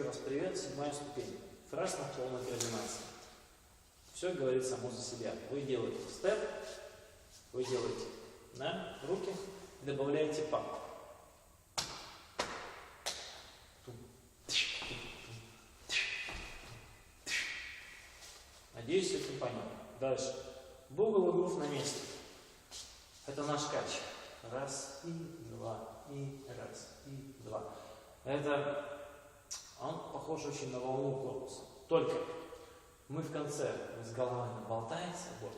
Еще раз привет, седьмая ступень. Фраз на полной координации. Все говорит само за себя. Вы делаете степ, вы делаете на руки, добавляете пап. Надеюсь, это понятно. Дальше. Буговый грув на месте. Это наш кач. Раз и два, и раз, и два. Это он похож очень на волну корпуса. Только мы в конце с головами болтается, вот.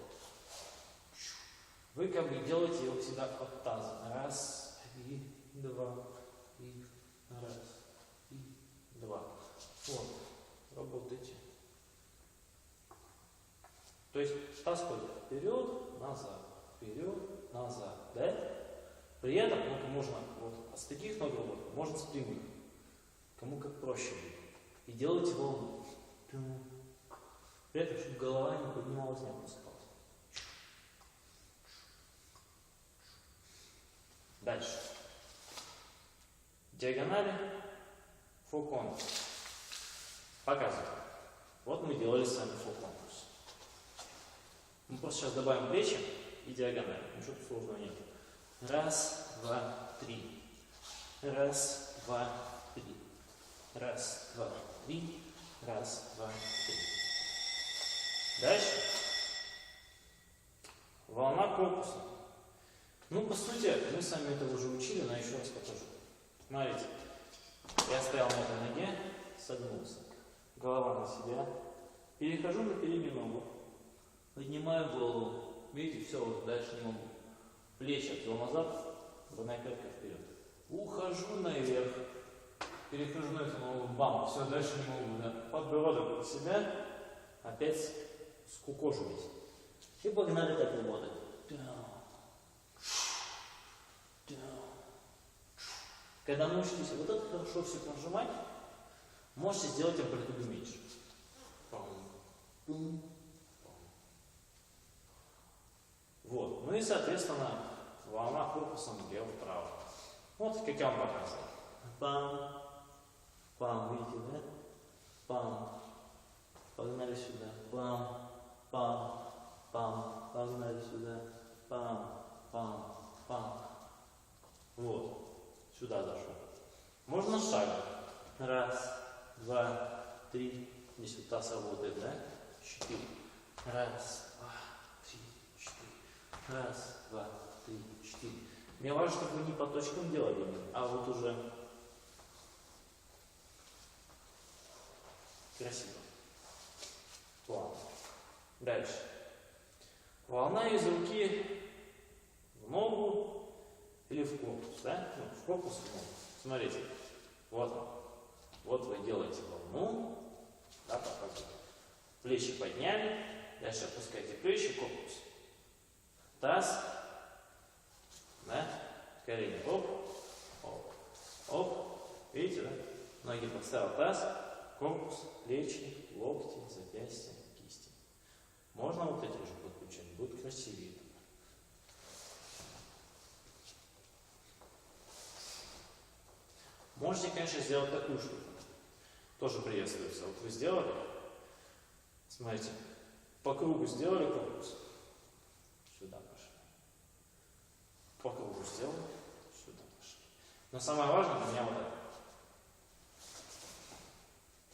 Вы как бы делаете его всегда от таза. Раз, и два, и раз, и два. Вот. Работайте. То есть таз ходит вперед, назад, вперед, назад. Да? При этом ну, можно вот, с таких ног работать, можно с прямых. Кому как проще будет. И делайте волну. При этом, чтобы голова не поднималась, не опускалась. Дальше. Диагонали, фокон. Показываю. Вот мы делали с вами фоконус. Мы просто сейчас добавим плечи и диагонали. Ничего сложного нет. Раз, два, три. Раз, два. Раз, два, три. Раз, два, три. Дальше. Волна корпуса. Ну, по сути, мы с вами это уже учили, но еще раз покажу. Смотрите. Я стоял на этой ноге, согнулся. Голова на себя. Перехожу на переднюю ногу. Поднимаю голову. Видите, все, вот дальше не могу. Плечи отвел назад, двойная пятка вперед. Ухожу наверх. Эту ногу, бам, все, дальше не могу. Да. Подбородок под себя. Опять скукоживаюсь. И погнали так работать. Когда научитесь вот это хорошо все прожимать, можете сделать амплитуду меньше. Вот. Ну и, соответственно, волна корпусом влево-вправо. Вот, как я вам показывал. Пам, видите, да? Пам. Погнали сюда. Пам, пам, пам. Погнали сюда. Пам, пам, пам. Вот. Сюда зашел. Можно шагом. Раз, два, три. Здесь вот таз работает, да? Четыре. Раз, два, три, четыре. Раз, два, три, четыре. Мне важно, чтобы вы не по точкам делали, а вот уже красиво. Плавно. Дальше. Волна из руки в ногу или в корпус, да? Ну, в корпус в ногу. Смотрите, вот он. Вот вы делаете волну, да, показываю. Плечи подняли, дальше опускайте плечи, корпус. Таз, да, колени, оп, оп, оп. Видите, да? Ноги подставил таз, корпус, плечи, локти, запястья, кисти. Можно вот эти уже подключать, будет красивее. Можете, конечно, сделать такую штуку. Тоже приветствуется. Вот вы сделали, смотрите, по кругу сделали корпус, сюда пошли. По кругу сделали, сюда пошли. Но самое важное для меня вот это.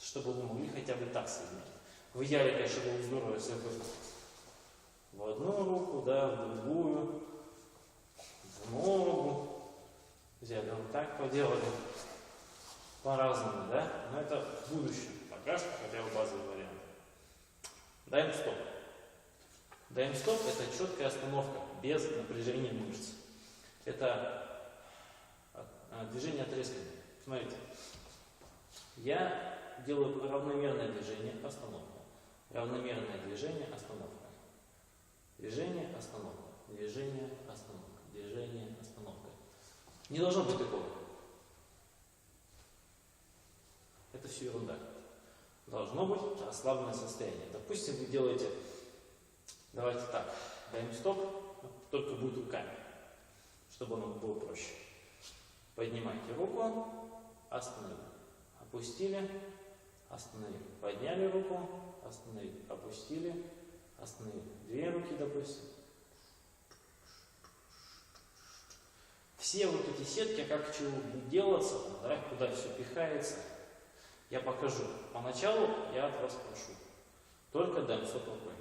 Чтобы вы могли хотя бы так соединять. В идеале, конечно, было здорово, если бы в одну руку, да, в другую, в ногу. Взяли вот так поделали. По-разному, да? Но это в будущем. Пока что хотя бы базовый вариант. Даем стоп. Даем стоп – это четкая остановка, без напряжения мышц. Это а, движение отрезками. Смотрите. Я делаю равномерное движение, остановка. Равномерное движение, остановка. Движение, остановка. Движение, остановка. Движение, остановка. Не должно быть такого. Это все ерунда. Должно быть расслабленное состояние. Допустим, вы делаете, давайте так, даем стоп, только будет руками, чтобы оно было проще. Поднимайте руку, остановили. опустили, остановили. Подняли руку, остановили, опустили, остановили. Две руки, допустим. Все вот эти сетки, как чего будет делаться, да, куда все пихается, я покажу. Поначалу я от вас прошу. Только дальше рукой.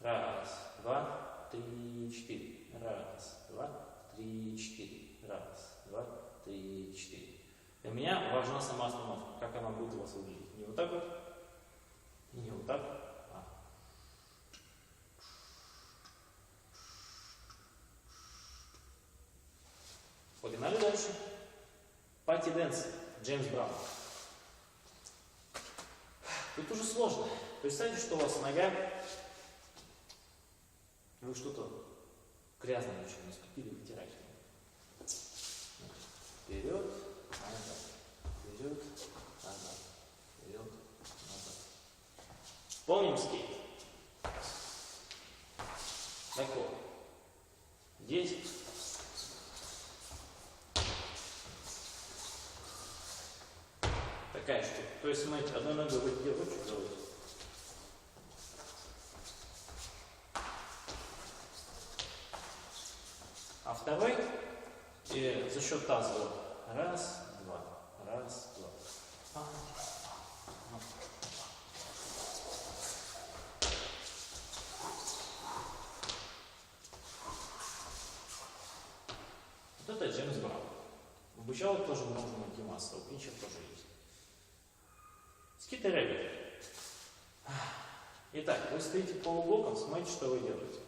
Раз, два, три, четыре. Раз, два, три, четыре. Раз, два, три, четыре. Для меня важна сама остановка, как она будет вас выглядеть. Не вот так вот, и не вот так, а. Погнали дальше. Пати Дэнс, Джеймс Браун. Тут уже сложно. Представьте, что у вас нога, вы что-то грязное очень наступили, вытирайте. Вперед, назад. Вперед, назад. Вперед, назад. Помним скейт? Такой. Здесь. Такая штука. То есть, смотрите, одной ногой вы делаете, делаете. А второй и за счет таза. Раз, два, раз, два. А. Вот это Джеймс Браун. В Бучало тоже можно найти массово, в Пинчер тоже есть. Скиты Итак, вы стоите полублоком, смотрите, что вы делаете.